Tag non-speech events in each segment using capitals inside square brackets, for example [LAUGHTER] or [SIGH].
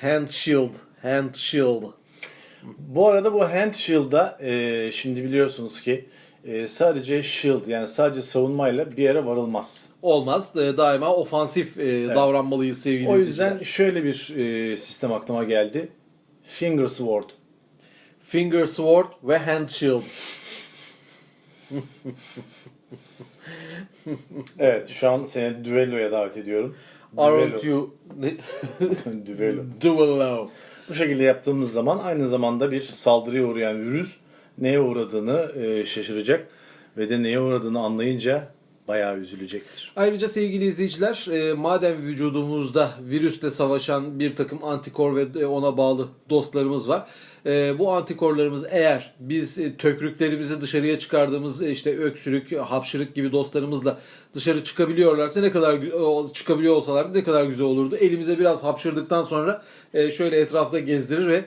Hand shield. Hand shield. Bu arada bu hand shield'a e, şimdi biliyorsunuz ki e, sadece shield yani sadece savunmayla bir yere varılmaz. Olmaz. E, Daima ofansif e, davranmalıyız sevgili O izleyiciler. yüzden şöyle bir e, sistem aklıma geldi. Finger sword. Finger sword ve hand shield. Evet şu an seni düelloya davet ediyorum. Aren't you [LAUGHS] Düello. duello? Bu şekilde yaptığımız zaman aynı zamanda bir saldırıya uğrayan virüs neye uğradığını e, şaşıracak ve de neye uğradığını anlayınca bayağı üzülecektir. Ayrıca sevgili izleyiciler, e, madem vücudumuzda virüsle savaşan bir takım antikor ve ona bağlı dostlarımız var. E, bu antikorlarımız eğer biz e, tökrüklerimizi dışarıya çıkardığımız e, işte öksürük, hapşırık gibi dostlarımızla dışarı çıkabiliyorlarsa ne kadar o- çıkabiliyor olsalar ne kadar güzel olurdu. Elimize biraz hapşırdıktan sonra e, şöyle etrafta gezdirir ve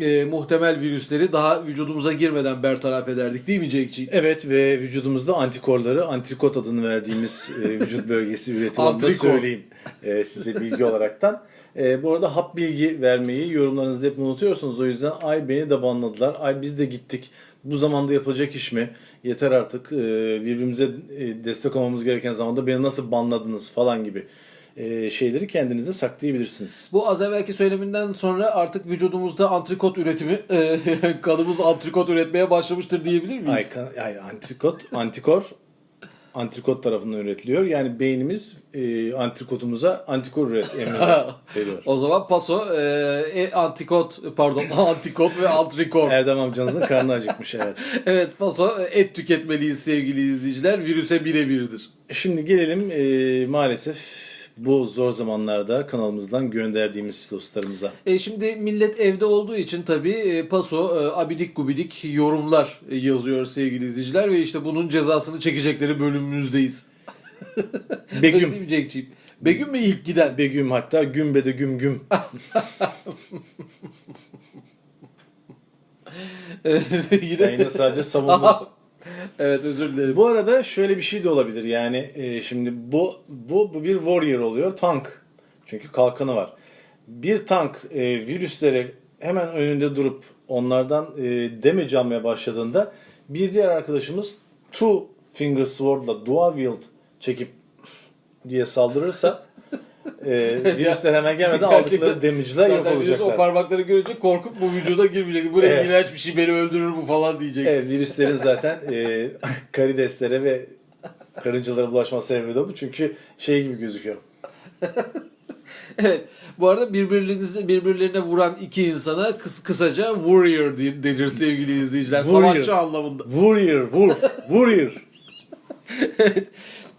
e, muhtemel virüsleri daha vücudumuza girmeden bertaraf ederdik değil mi Cenk'ciğim? Evet ve vücudumuzda antikorları antrikot adını verdiğimiz e, vücut bölgesi Antrikot. söyleyeyim e, size bilgi olaraktan. E, bu arada hap bilgi vermeyi yorumlarınızda hep unutuyorsunuz. O yüzden ay beni de banladılar. Ay biz de gittik. Bu zamanda yapılacak iş mi? Yeter artık. E, birbirimize destek olmamız gereken zamanda beni nasıl banladınız falan gibi e, şeyleri kendinize saklayabilirsiniz. Bu az evvelki söyleminden sonra artık vücudumuzda antrikot üretimi, e, [LAUGHS] kanımız antrikot üretmeye başlamıştır diyebilir miyiz? Ay, ay, antrikot, antikor antrikot tarafından üretiliyor. Yani beynimiz e, antrikotumuza antikor üret [LAUGHS] emri veriyor. O zaman paso, e, e, antikot, pardon [LAUGHS] antikot ve antrikor. Evet. Erdem amcanızın karnı acıkmış evet. [LAUGHS] paso e, et tüketmeliyiz sevgili izleyiciler. Virüse birebirdir. Şimdi gelelim e, maalesef bu zor zamanlarda kanalımızdan gönderdiğimiz dostlarımıza. E, şimdi millet evde olduğu için tabii e, paso e, abidik gubidik yorumlar e, yazıyor sevgili izleyiciler ve işte bunun cezasını çekecekleri bölümümüzdeyiz. [LAUGHS] Öyle Begüm. değil mi Cenk'ciğim? Begüm mü ilk giden? Begüm hatta gümbede güm güm. [LAUGHS] Yine... Sen yine sadece savundun. Evet özür dilerim. Bu arada şöyle bir şey de olabilir. Yani e, şimdi bu, bu bu bir warrior oluyor. Tank. Çünkü kalkanı var. Bir tank e, virüsleri hemen önünde durup onlardan e, damage almaya başladığında bir diğer arkadaşımız two finger sword'la dual wield çekip diye saldırırsa e, [LAUGHS] virüsler hemen gelmeden aldıkları damage'la yok virüs o olacaklar. parmakları görünce korkup bu vücuda girmeyecek. Bu ne Evet. iğrenç bir şey beni öldürür bu falan diyecek. Evet, virüslerin zaten e, [LAUGHS] karideslere ve karıncalara bulaşma sebebi de bu. Çünkü şey gibi gözüküyor. [LAUGHS] Evet. Bu arada birbirlerinizi birbirlerine vuran iki insana kıs, kısaca warrior denir sevgili izleyiciler. Warrior. Savaşçı anlamında. Warrior, vur, warrior.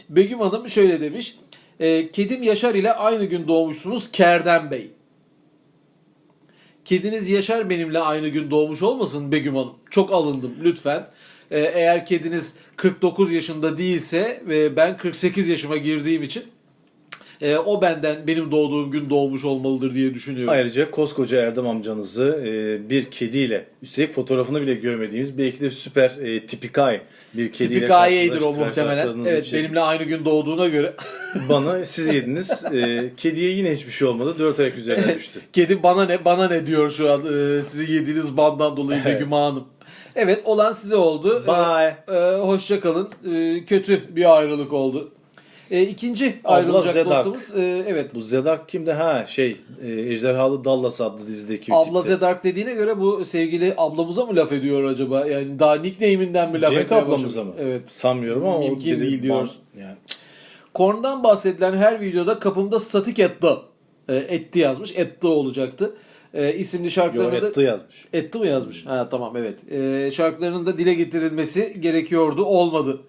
Begüm Hanım şöyle demiş. E, kedim Yaşar ile aynı gün doğmuşsunuz Kerden Bey. Kediniz Yaşar benimle aynı gün doğmuş olmasın Begüm Hanım? Çok alındım lütfen. E, eğer kediniz 49 yaşında değilse ve ben 48 yaşıma girdiğim için e, o benden benim doğduğum gün doğmuş olmalıdır diye düşünüyorum. Ayrıca koskoca Erdem amcanızı e, bir kediyle, üstelik fotoğrafını bile görmediğimiz belki de süper e, tipikay bir kediyle Tipikaye'dir o muhtemelen. Evet için benimle aynı gün doğduğuna göre. [LAUGHS] Bana siz yediniz. E, kediye yine hiçbir şey olmadı. Dört ayak üzerine düştü. Kedi bana ne bana ne diyor şu an e, sizin yediğiniz bandan dolayı Evet. Begüm Hanım. Evet olan size oldu. Bye. E, e, hoşça kalın. E, kötü bir ayrılık oldu. E, ikinci ayrılacak Zedark. dostumuz. e, evet. Bu Zedark kimdi? Ha şey, e, Ejderhalı Dallas adlı dizideki Abla tipti. Zedark dediğine göre bu sevgili ablamıza mı laf ediyor acaba? Yani daha nickname'inden mi laf Cenk etmeye ablamıza mı? Evet. Sanmıyorum ama o Mümkün direkt değil diyoruz. ban- Yani. Korn'dan bahsedilen her videoda kapımda statik etti. E, etti yazmış. Etti olacaktı. E, isimli Yo, şarkılarını da... etti yazmış. Etti mi yazmış? Ha tamam evet. Ee, şarkılarının da dile getirilmesi gerekiyordu. Olmadı.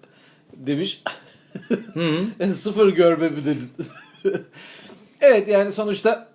Demiş. [LAUGHS] [LAUGHS] Sıfır görme mi dedin? [LAUGHS] evet yani sonuçta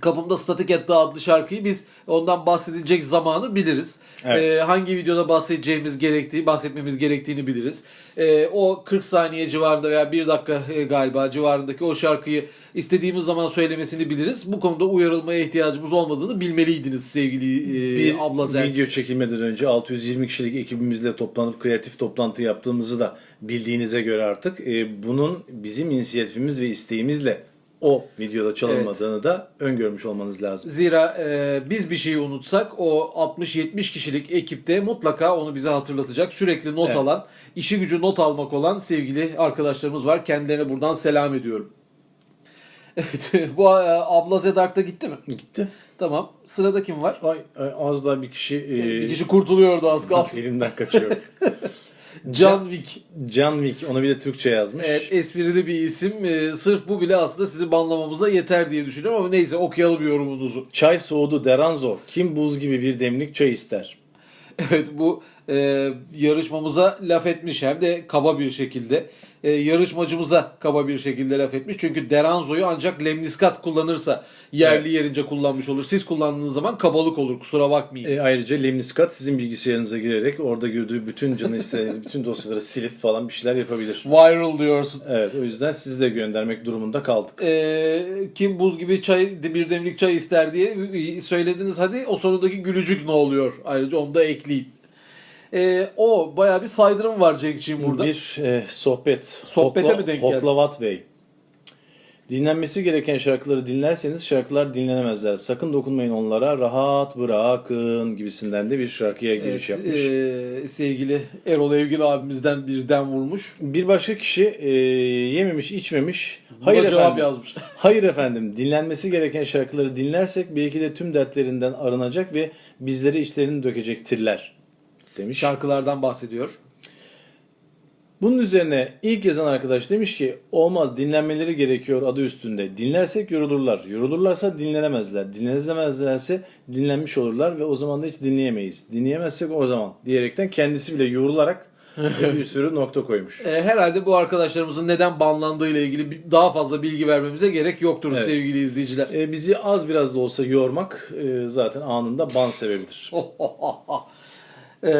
Kapımda Statik Etti adlı şarkıyı biz ondan bahsedilecek zamanı biliriz. Evet. Ee, hangi videoda bahsedeceğimiz gerektiği, bahsetmemiz gerektiğini biliriz. Ee, o 40 saniye civarında veya 1 dakika e, galiba civarındaki o şarkıyı istediğimiz zaman söylemesini biliriz. Bu konuda uyarılmaya ihtiyacımız olmadığını bilmeliydiniz sevgili e, bir abla Zer. video çekilmeden önce 620 kişilik ekibimizle toplanıp kreatif toplantı yaptığımızı da bildiğinize göre artık e, bunun bizim inisiyatifimiz ve isteğimizle o videoda çalınmadığını da öngörmüş olmanız lazım. Zira e, biz bir şeyi unutsak o 60-70 kişilik ekipte mutlaka onu bize hatırlatacak. Sürekli not Evet. alan, işi gücü not almak olan sevgili arkadaşlarımız var. Kendilerine buradan selam ediyorum. [LAUGHS] Evet, bu e, abla Zedark'ta gitti mi? Gitti. Tamam. Sırada kim var? Ay, ay, az daha bir kişi, e, Bir kişi kurtuluyordu az kalsın. elimden kaçıyor. [LAUGHS] John Wick. John Wick onu bir de Türkçe yazmış. Evet, esprili bir isim. E, sırf bu bile aslında sizi banlamamıza yeter diye düşünüyorum ama neyse okuyalım yorumunuzu. Çay soğudu Deranzo. Kim buz gibi bir demlik çay ister? Evet bu e, yarışmamıza laf etmiş hem de kaba bir şekilde. E, yarışmacımıza kaba bir şekilde laf etmiş. Çünkü Deranzo'yu ancak lemniskat kullanırsa yerli yerince kullanmış olur. Siz kullandığınız zaman kabalık olur kusura bakmayın. E, ayrıca Lemniskat sizin bilgisayarınıza girerek orada gördüğü bütün canı istediği [LAUGHS] bütün dosyaları silip falan bir şeyler yapabilir. Viral diyorsun. Evet o yüzden sizi de göndermek durumunda kaldık. E, kim buz gibi çay bir demlik çay ister diye söylediniz. Hadi o sonundaki gülücük ne oluyor? Ayrıca onu da ekleyeyim. E, o bayağı bir saydırım var Cenk'ciğim burada. Bir e, sohbet. Sohbete mi denk geldi? Hoklavat Bey. Dinlenmesi gereken şarkıları dinlerseniz şarkılar dinlenemezler. Sakın dokunmayın onlara rahat bırakın gibisinden de bir şarkıya giriş Evet, yapmış. e, sevgili Erol Evgin abimizden birden vurmuş. Bir başka kişi e, yememiş içmemiş. Buna Hayır cevap efendim. yazmış. [LAUGHS] Hayır efendim. Dinlenmesi gereken şarkıları dinlersek belki de tüm dertlerinden arınacak ve bizleri içlerini dökecektirler demiş. Şarkılardan bahsediyor. Bunun üzerine ilk yazan arkadaş demiş ki olmaz dinlenmeleri gerekiyor adı üstünde. Dinlersek yorulurlar. Yorulurlarsa dinlenemezler. Dinlenemezlerse dinlenmiş olurlar ve o zaman da hiç dinleyemeyiz. Dinleyemezsek o zaman diyerekten kendisi bile yorularak [LAUGHS] bir sürü nokta koymuş. E, herhalde bu arkadaşlarımızın neden banlandığı ile ilgili daha fazla bilgi vermemize gerek yoktur Evet. sevgili izleyiciler. E, bizi az biraz da olsa yormak e, zaten anında ban sebebidir. [LAUGHS] e,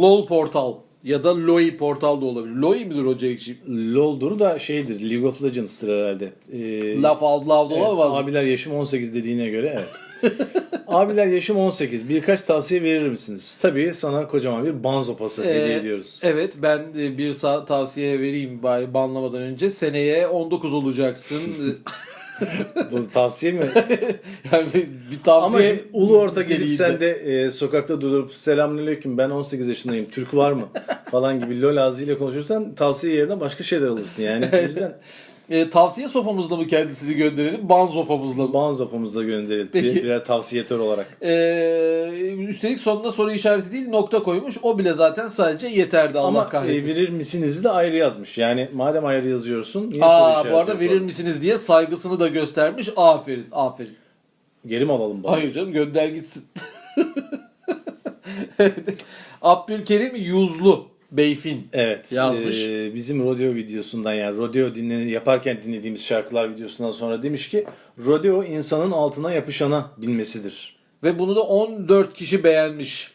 LOL portal ya da LOI portal da olabilir. LOI midir o Cenk'ciğim? LoL'dur da şeydir League of Legends'tır herhalde. E, Laf out loud Evet, olamaz mı? abiler yaşım 18 dediğine göre evet. [LAUGHS] abiler yaşım 18. Birkaç tavsiye verir misiniz? Tabii sana kocaman bir ban sopası Ee, hediye ediyoruz. Evet ben e, bir tavsiye vereyim bari banlamadan önce. Seneye 19 olacaksın. [LAUGHS] Bu tavsiye mi? [LAUGHS] yani bir, tavsiye Ama ulu orta gidip sen de e, sokakta durup selamünaleyküm ben 18 yaşındayım Türk var mı? falan gibi lol ağzıyla konuşursan tavsiye yerine başka şeyler alırsın yani. O yüzden [LAUGHS] E, tavsiye sopamızla mı kendisini gönderelim? Ban sopamızla mı? ban sopamızda gönderelim. Peki. Bir, birer tavsiyetör olarak. E, üstelik sonuna soru işareti değil nokta koymuş. O bile zaten sadece yeterdi Allah Ama e, kahretmesin. verir misiniz de ayrı yazmış. Yani madem ayrı yazıyorsun niye soru Aa, işareti bu arada yok verir misiniz diye saygısını da göstermiş. Aferin, aferin. Geri mi alalım bana? Hayır canım gönder gitsin. [LAUGHS] Abdülkerim Yuzlu Beyfin. Evet. Yazmış. e, bizim rodeo videosundan yani rodeo dinle, yaparken dinlediğimiz şarkılar videosundan sonra demiş ki rodeo insanın altına yapışana bilmesidir. Ve bunu da 14 kişi beğenmiş.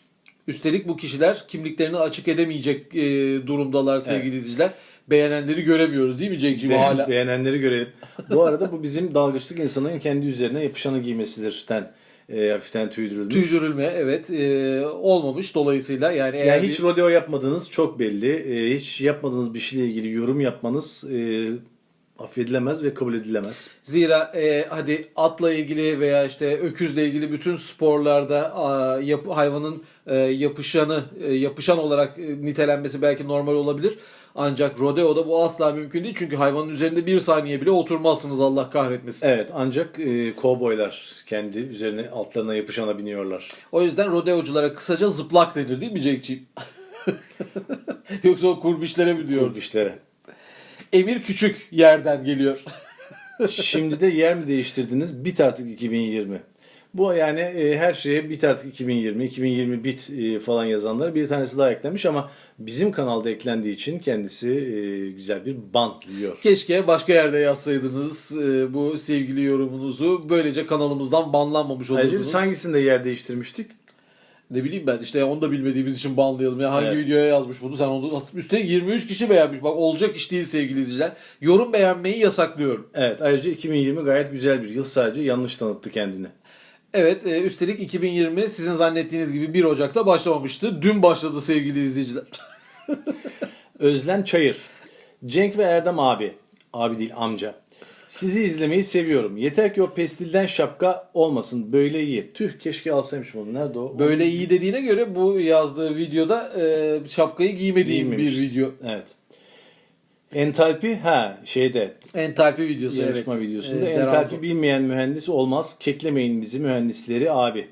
Üstelik bu kişiler kimliklerini açık edemeyecek e, durumdalar sevgili izleyiciler. Beğenenleri göremiyoruz değil mi Cenk'ciğim Be- hala? Beğenenleri görelim. Bu arada bu bizim dalgıçlık insanın kendi üzerine yapışanı giymesidir. E, hafiften tüydürülmüş. Tüydürülme evet e, olmamış dolayısıyla yani eğer Yani hiç bir- rodeo yapmadığınız çok belli. E, hiç yapmadığınız bir şeyle ilgili yorum yapmanız e, affedilemez ve kabul edilemez. Zira e, hadi atla ilgili veya işte öküzle ilgili bütün sporlarda a, yap- hayvanın e, yapışanı e, yapışan olarak e, nitelenmesi belki normal olabilir. Ancak rodeoda bu asla mümkün değil. Çünkü hayvanın üzerinde bir saniye bile oturmazsınız Allah kahretmesin. Evet ancak e, kovboylar kendi üzerine altlarına yapışana biniyorlar. O yüzden rodeoculara kısaca zıplak denir değil mi Cenk'ciğim? [LAUGHS] Yoksa o kurbişlere mi diyor? Kurbişlere. Emir Küçük yerden geliyor. Şimdi de yer mi değiştirdiniz? Bit artık 2020. Bu yani e, her şeye bit artık 2020, 2020 bit e, falan yazanlara bir tanesi daha eklenmiş ama bizim kanalda eklendiği için kendisi e, güzel bir ban yiyor. Keşke başka yerde yazsaydınız e, bu sevgili yorumunuzu. Böylece kanalımızdan banlanmamış Ayrıca olurdunuz. biz hangisinde yer değiştirmiştik? Ne bileyim ben işte onu da bilmediğimiz için banlayalım. Ya hangi Evet. videoya yazmış bunu sen onu üstelik 23 kişi beğenmiş. Bak olacak iş değil sevgili izleyiciler. Yorum beğenmeyi yasaklıyorum. Evet ayrıca 2020 gayet güzel bir yıl sadece yanlış tanıttı kendini. Evet e, üstelik 2020 sizin zannettiğiniz gibi 1 Ocak'ta başlamamıştı. Dün başladı sevgili izleyiciler. [LAUGHS] Özlem Çayır. Cenk ve Erdem abi. Abi değil amca. Sizi izlemeyi seviyorum. Yeter ki o pestilden şapka olmasın. Böyle iyi. Tüh keşke alsaymışım onu. Nerede o? Böyle iyi dediğine göre bu yazdığı videoda e, şapkayı giymediğim bir Giymemişiz. video. Evet. Entalpi ha şeyde Entalpi videosu yarışma evet. videosunda E, entalpi bilmeyen mühendis olmaz. Keklemeyin bizi mühendisleri abi.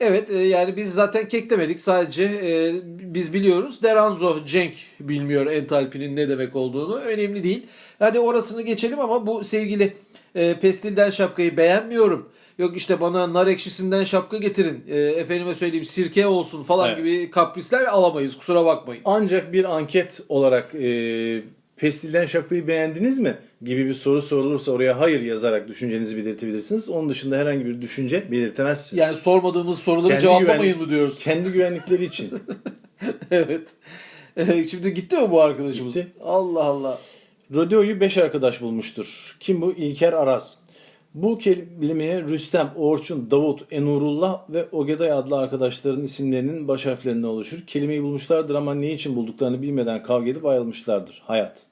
Evet e, yani biz zaten keklemedik sadece e, biz biliyoruz. Deranzo Cenk bilmiyor entalpinin ne demek olduğunu. Önemli değil. Hadi orasını geçelim ama bu sevgili e, pestilden şapkayı beğenmiyorum. Yok işte bana nar ekşisinden şapka getirin. E, efendime söyleyeyim sirke olsun falan Evet. gibi kaprisler alamayız. Kusura bakmayın. Ancak bir anket olarak e, pestilden şapkayı beğendiniz mi gibi bir soru sorulursa oraya hayır yazarak düşüncenizi belirtebilirsiniz. Onun dışında herhangi bir düşünce belirtemezsiniz. Yani sormadığımız soruları Kendi cevaplamayın güvenlik- mı diyoruz? Kendi güvenlikleri için. [LAUGHS] evet. Şimdi gitti mi bu arkadaşımız? Gitti. Allah Allah. Rodeo'yu 5 arkadaş bulmuştur. Kim bu? İlker Aras. Bu kelimeye Rüstem, Orçun, Davut, Enurullah ve Ogeday adlı arkadaşların isimlerinin baş harflerinden oluşur. Kelimeyi bulmuşlardır ama ne için bulduklarını bilmeden kavga edip ayrılmışlardır. Hayat.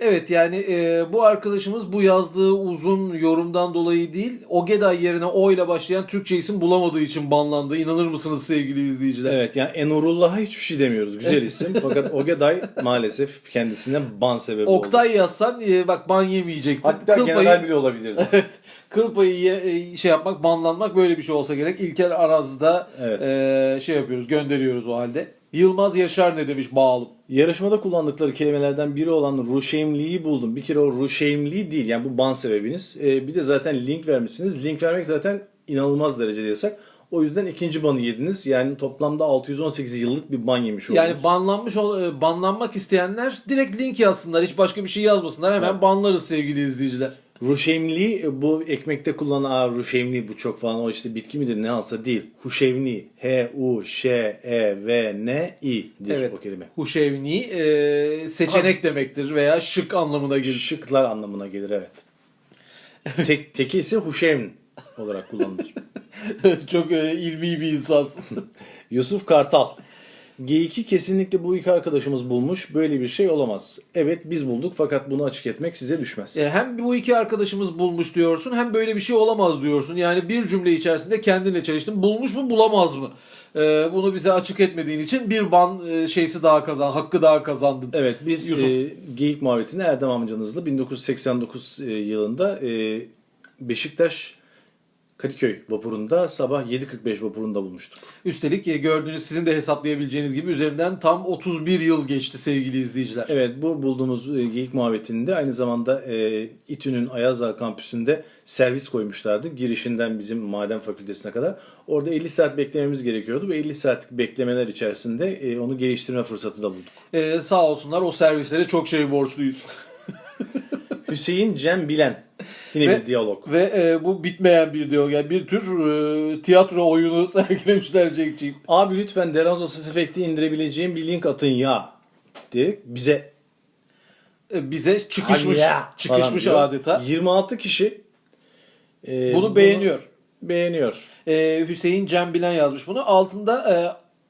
Evet yani e, bu arkadaşımız bu yazdığı uzun yorumdan dolayı değil Ogeday yerine O ile başlayan Türkçe isim bulamadığı için banlandı. İnanır mısınız sevgili izleyiciler? Evet yani Enurullah'a hiçbir şey demiyoruz. Güzel isim. Fakat Ogeday maalesef kendisine ban sebebi oldu. Oktay yazsan e, bak ban yemeyecektin. Hatta Kıl general payı, bile olabilirdi. [LAUGHS] evet, kıl payı ye- e, şey yapmak banlanmak böyle bir şey olsa gerek. İlker Araz'da Evet. e, şey yapıyoruz gönderiyoruz o halde. Yılmaz Yaşar ne demiş bağalım. Yarışmada kullandıkları kelimelerden biri olan Ruşeymli'yi buldum. Bir kere o Ruşeymli değil yani bu ban sebebiniz. Ee, bir de zaten link vermişsiniz. Link vermek zaten inanılmaz derecede yasak. O yüzden ikinci banı yediniz. Yani toplamda 618 yıllık bir ban yemiş oldunuz. Yani banlanmış ol- e, banlanmak isteyenler direkt link yazsınlar. Hiç başka bir şey yazmasınlar. Hemen Evet. banlarız sevgili izleyiciler. Ruşeymli e, bu ekmekte kullanılan Aa, Ruşeymli bu çok falan o işte bitki midir ne alsa değil. Huşevni H U Ş E V N İ'dir Evet. o kelime. Huşevni e, seçenek demektir veya şık anlamına gelir. Şıklar anlamına gelir evet. Tek, teki ise Huşevn olarak kullanılır. [LAUGHS] Çok e, ilmi bir insansın. [LAUGHS] Yusuf Kartal. G2 kesinlikle bu iki arkadaşımız bulmuş. Böyle bir şey olamaz. Evet biz bulduk fakat bunu açık etmek size düşmez. E, hem bu iki arkadaşımız bulmuş diyorsun hem böyle bir şey olamaz diyorsun. Yani bir cümle içerisinde kendinle çalıştın. Bulmuş mu bulamaz mı? E, bunu bize açık etmediğin için bir ban e, şeysi daha kazan, hakkı daha kazandın. Evet biz Yusuf. e, Geyik Muhabbeti'ni Erdem amcanızla 1989 e, yılında e, Beşiktaş Kadıköy vapurunda sabah 7.45 vapurunda bulmuştuk. Üstelik e, gördüğünüz sizin de hesaplayabileceğiniz gibi üzerinden tam 31 yıl geçti sevgili izleyiciler. Evet bu bulduğumuz e, Geyik Muhabbeti'nde aynı zamanda e, İTÜ'nün Ayazağ kampüsünde servis koymuşlardı. Girişinden bizim maden fakültesine kadar. Orada 50 saat beklememiz gerekiyordu ve 50 saatlik beklemeler içerisinde e, onu geliştirme fırsatı da bulduk. E, sağ olsunlar o servislere çok şey borçluyuz. [LAUGHS] Hüseyin Cem Bilen. Yine Ve- bir diyalog. Ve e, bu bitmeyen bir diyor. Yani bir tür e, tiyatro oyunu [LAUGHS] sergilemişler Cenk'ciğim. Abi lütfen Deranzo Ses Efekt'i indirebileceğim bir link atın ya. Diye bize E, bize çıkışmış, ya çıkışmış adeta. 26 kişi e, Bunu beğeniyor. Beğeniyor. E, Hüseyin Cem Bilen yazmış bunu. Altında e,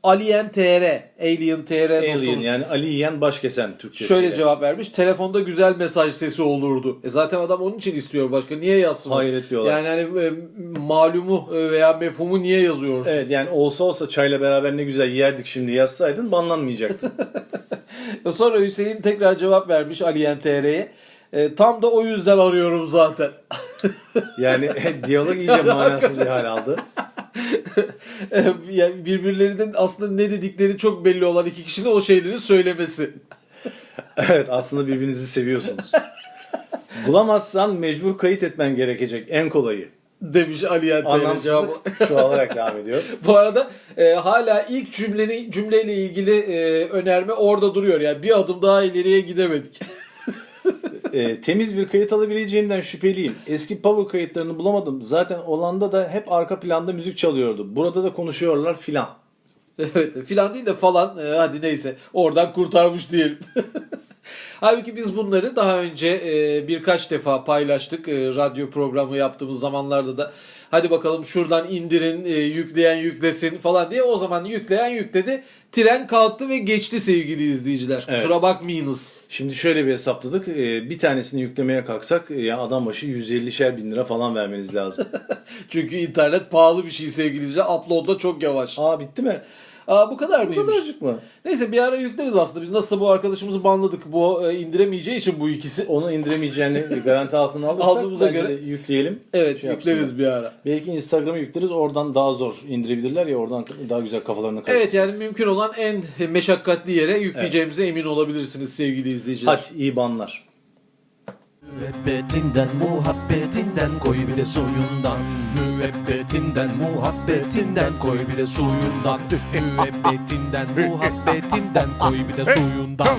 Alien TR, Alien TR Alien dostumuz yani Ali Yiyen Başkesen Türkçesiyle. şöyle cevap vermiş. Telefonda güzel mesaj sesi olurdu. E zaten adam onun için istiyor başka. Niye yazsın? Hayret bir olay. Yani hani e, malumu e, veya mefhumu niye yazıyorsun? Evet yani olsa olsa çayla beraber ne güzel yerdik şimdi yazsaydın banlanmayacaktın. [LAUGHS] E, Sonra Hüseyin tekrar cevap vermiş Alien TR'ye. E, tam da o yüzden arıyorum zaten. Yani diyalog iyice manasız bir hal aldı. [LAUGHS] [LAUGHS] Yani birbirlerinin aslında ne dedikleri çok belli olan iki kişinin o şeyleri söylemesi. [LAUGHS] Evet aslında birbirinizi seviyorsunuz. Bulamazsan mecbur kayıt etmen gerekecek en kolayı. Demiş Alien TR cevabı. Anlamsızlık çoğalarak devam ediyor. [LAUGHS] Bu arada e, hala ilk cümlenin cümleyle ilgili e, önerme orada duruyor. Yani bir adım daha ileriye gidemedik. Ee, temiz bir kayıt alabileceğimden şüpheliyim. Eski power kayıtlarını bulamadım. Zaten olanda da hep arka planda müzik çalıyordu. Burada da konuşuyorlar filan. evet filan değil de falan. E, hadi neyse. Oradan kurtarmış diyelim. [LAUGHS] Halbuki biz bunları daha önce e, birkaç defa paylaştık. E, radyo programı yaptığımız zamanlarda da hadi bakalım şuradan indirin, e, yükleyen yüklesin falan diye. O zaman yükleyen yükledi. Tren kalktı ve geçti sevgili izleyiciler. Evet. Kusura bakmayınız. Şimdi şöyle bir hesapladık. Ee, bir tanesini yüklemeye kalksak e, ya adam başı 150'şer bin lira falan vermeniz lazım. [LAUGHS] Çünkü internet pahalı bir şey sevgili izleyiciler. Upload da çok yavaş. Aa bitti mi? Aa bu kadar Bu mıymış? kadarcık mı? Neyse bir ara yükleriz aslında. Biz nasılsa bu arkadaşımızı banladık. Bu e, indiremeyeceği için bu ikisi. Onu indiremeyeceğini [LAUGHS] garanti altına alırsak Aldığımıza bence göre- de yükleyelim. Evet Şey yükleriz yapsınlar. bir ara. Belki Instagram'a yükleriz oradan daha zor indirebilirler ya oradan daha güzel kafalarını Evet karıştırırız. yani mümkün olan en meşakkatli yere yükleyeceğimize emin olabilirsiniz sevgili izleyiciler. Hadi iyi banlar. Müebbetinden muhabbetinden koy bir de suyundan Müebbetinden muhabbetinden koy bir de suyundan. [LAUGHS] Müebbetinden muhabbetinden koy bir de suyundan